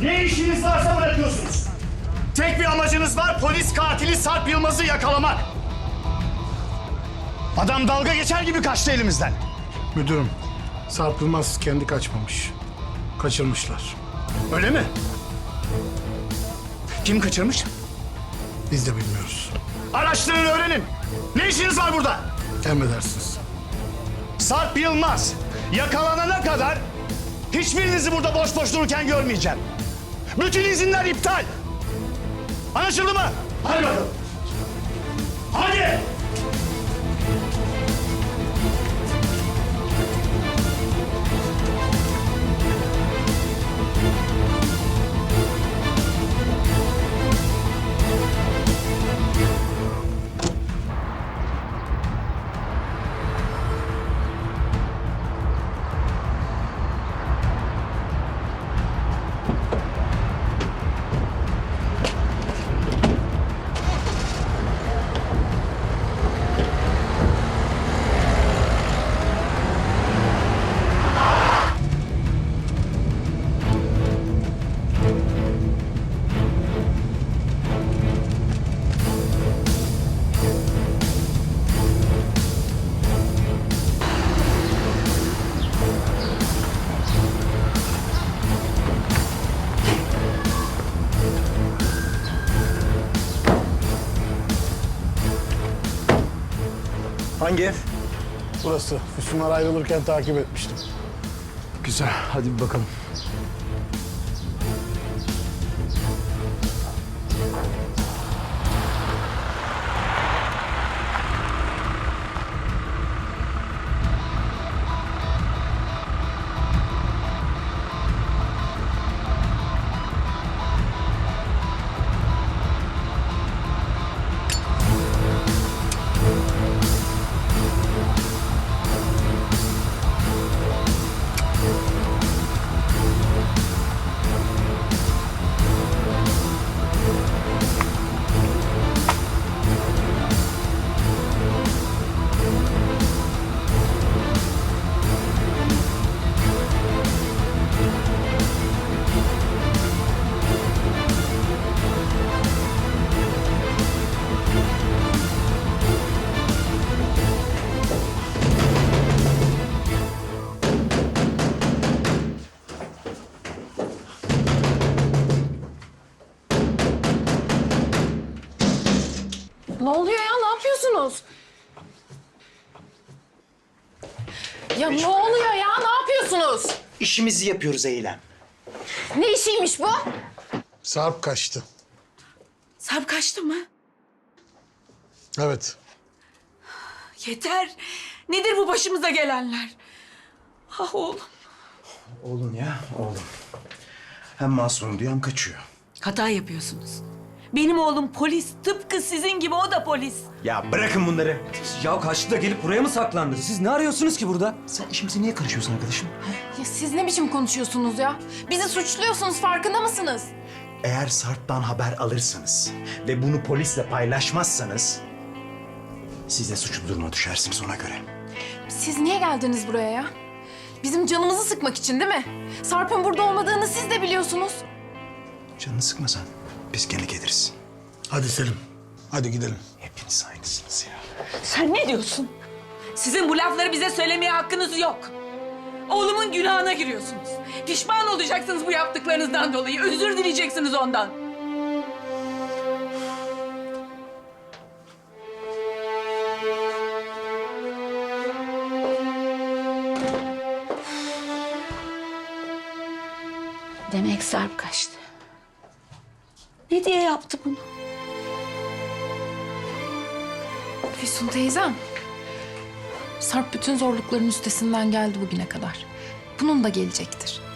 işiniz varsa bırakıyorsunuz. Tek bir amacınız var, polis katili Sarp Yılmaz'ı yakalamak. Adam dalga geçer gibi kaçtı elimizden. Müdürüm, Sarp Yılmaz kendi kaçmamış. Kaçırmışlar. Öyle mi? Kim kaçırmış? Biz de bilmiyoruz. Araştırın, öğrenin. Ne işiniz var burada? Emredersiniz. Sarp Yılmaz yakalanana kadar hiçbirinizi burada boş boş dururken görmeyeceğim. Bütün izinler iptal. Anlaşıldı mı? Hadi bakalım. Hadi. Hangi ev? Burası. Füsunlar ayrılırken takip etmiştim. Güzel. Hadi bir bakalım. Ne oluyor ya? Ne yapıyorsunuz? Ya ne oluyor ya? Ne yapıyorsunuz? İşimizi yapıyoruz Eylem. Ne işiymiş bu? Sarp kaçtı. Sarp kaçtı mı? Evet. Yeter. Nedir bu başımıza gelenler? Ah oğlum. Oğlum ya, oğlum. Hem masum diyor hem kaçıyor. Hata yapıyorsunuz. Benim oğlum polis. Tıpkı sizin gibi o da polis. Ya bırakın bunları. Ya kaçtı da gelip buraya mı saklandı? Siz ne arıyorsunuz ki burada? Sen işimize niye karışıyorsun arkadaşım? Ya siz ne biçim konuşuyorsunuz ya? Bizi suçluyorsunuz farkında mısınız? Eğer Sarp'tan haber alırsanız ve bunu polisle paylaşmazsanız... ...siz de suçlu duruma düşersiniz ona göre. Siz niye geldiniz buraya ya? Bizim canımızı sıkmak için değil mi? Sarp'ın burada olmadığını siz de biliyorsunuz. Canını sıkma sen. Biz gene geliriz. Hadi Selim. Hadi gidelim. Hepiniz aynısınız ya. Sen ne diyorsun? Sizin bu lafları bize söylemeye hakkınız yok. Oğlumun günahına giriyorsunuz. Pişman olacaksınız bu yaptıklarınızdan dolayı. Özür dileyeceksiniz ondan. Demek Sarp kaçtı. Ne diye yaptı bunu? Füsun teyzem. Sarp bütün zorlukların üstesinden geldi bugüne kadar. Bunun da gelecektir.